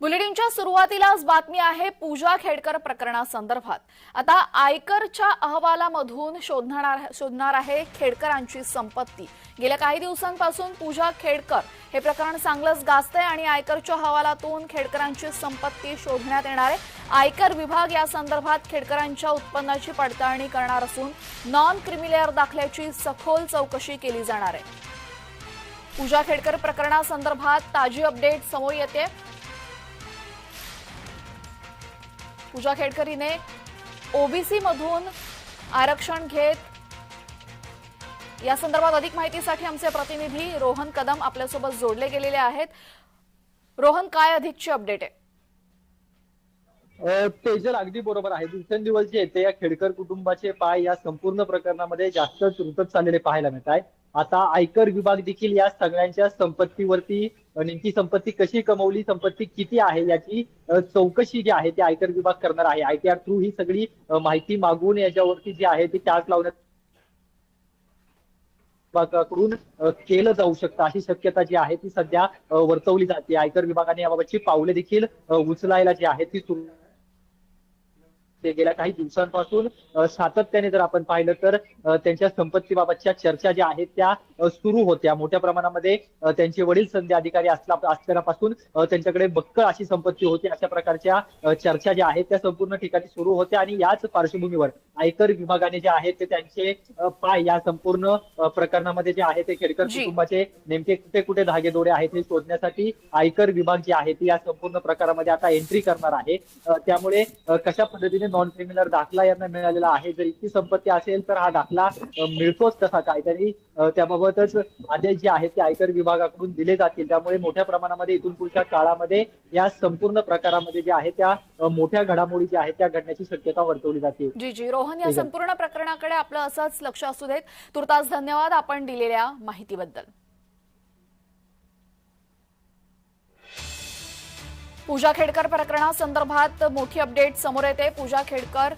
बुलेटिनच्या सुरुवातीलाच बातमी आहे पूजा खेडकर प्रकरणासंदर्भात. आता आयकरच्या अहवालामधून शोधणार शोधणार आहे खेडकरांची संपत्ती. गेल्या काही दिवसांपासून पूजा खेडकर हे प्रकरण चांगलंच गाजतंय आणि आयकरच्या अहवालातून खेडकरांची संपत्ती शोधण्यात येणार आहे. आयकर विभाग या संदर्भात खेडकरांच्या उत्पन्नाची पडताळणी करणार असून नॉन क्रिमिलेअर दाखल्याची सखोल चौकशी केली जाणार आहे. पूजा खेडकर प्रकरणासंदर्भात ताजी अपडेट समोर येते पूजा खेडकरीने ओबीसी मधून आरक्षण घेत या संदर्भात अधिक माहितीसाठी आमचे प्रतिनिधी रोहन कदम आपल्यासोबत जोडले गेलेले आहेत. रोहन काय अधिकची अपडेट आहे? तेजल अगदी बरोबर आहे. दिवसेंदिवस जे येते या खेडकर कुटुंबाचे पाय या संपूर्ण प्रकरणामध्ये जास्त तुरतच चाललेले पाहायला मिळत आहे. आता आयकर विभाग देखील या सगळ्यांच्या संपत्तीवरती नेमकी संपत्ती कशी कमवली संपत्ती किती आहे याची चौकशी जी आहे ती आयकर विभाग करणार आहे. आयटीआर थ्रू ही सगळी माहिती मागून याच्यावरती जी आहे ती चार्ज लावण्यात विभागाकडून केलं जाऊ शकतं अशी शक्यता जी आहे ती सध्या वर्तवली जाते. आयकर विभागाने याबाबतची पावले देखील उचलायला जी आहे ती सुरू ते गेल्या काही दिवसांपासून सातत्याने जर आपण पाहिलं तर त्यांच्या संपत्तीबाबतच्या चर्चा ज्या आहेत त्या सुरू होत्या. मोठ्या प्रमाणामध्ये त्यांचे वडील संधी अधिकारी असला असल्यापासून त्यांच्याकडे बक्कळ अशी संपत्ती होती. अशा प्रकारच्या चर्चा ज्या आहेत त्या संपूर्ण ठिकाणी सुरू होत्या आणि याच पार्श्वभूमीवर आयकर विभागाने जे आहे ते त्यांचे पाय या संपूर्ण प्रकरणामध्ये जे आहे ते खेडकर जी. कुटुंबाचे नेमके कुठे कुठे धागेदोडे आहेत हे शोधण्यासाठी आयकर विभाग जे आहे ते या संपूर्ण प्रकारामध्ये आता एंट्री करणार आहे. त्यामुळे कशा पद्धतीने नॉन क्रिमिनल दाखला यांना मिळालेला आहे. जर इतकी संपत्ती असेल तर हा दाखला मिळतोच कसा काय तरी त्याबाबतच आदेश जे आहेत ते आयकर विभागाकडून दिले जातील. त्यामुळे मोठ्या प्रमाणामध्ये इथून पुढच्या काळामध्ये या संपूर्ण प्रकारामध्ये जे आहे त्या मोठ्या घडामोडी ज्या आहेत त्या घडण्याची शक्यता वर्तवली जाते. जी जी. रोहन या. संपूर्ण प्रकरणाकडे आपलं असंच लक्ष असू देत. तुर्तास धन्यवाद आपण दिलेल्या माहितीबद्दल. पूजा खेडकर प्रकरणासंदर्भात मोठी अपडेट समोर येते. पूजा खेडकर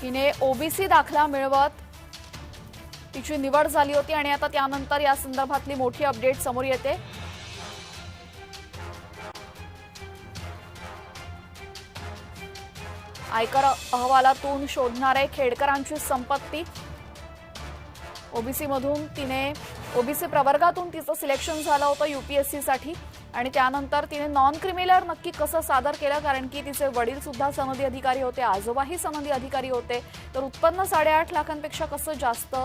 हिने ओबीसी दाखला मिळवत तिची निवड झाली होती आणि आता त्यानंतर या संदर्भातली मोठी अपडेट समोर येते. आयकर अहवालातून शोधणारे खेडकरांची संपत्ती. ओबीसी मधून तिने ओबीसी प्रवर्गातून तिचं सिलेक्शन झालं होतं युपीएससीसाठी आणि त्यानंतर तिने नॉन क्रिमिनल नक्की कसं सादर केलं? कारण की तिचे वडील सुद्धा सनदी अधिकारी होते आजोबाही सनदी अधिकारी होते. तर उत्पन्न साडेआठ लाखांपेक्षा कसं जास्त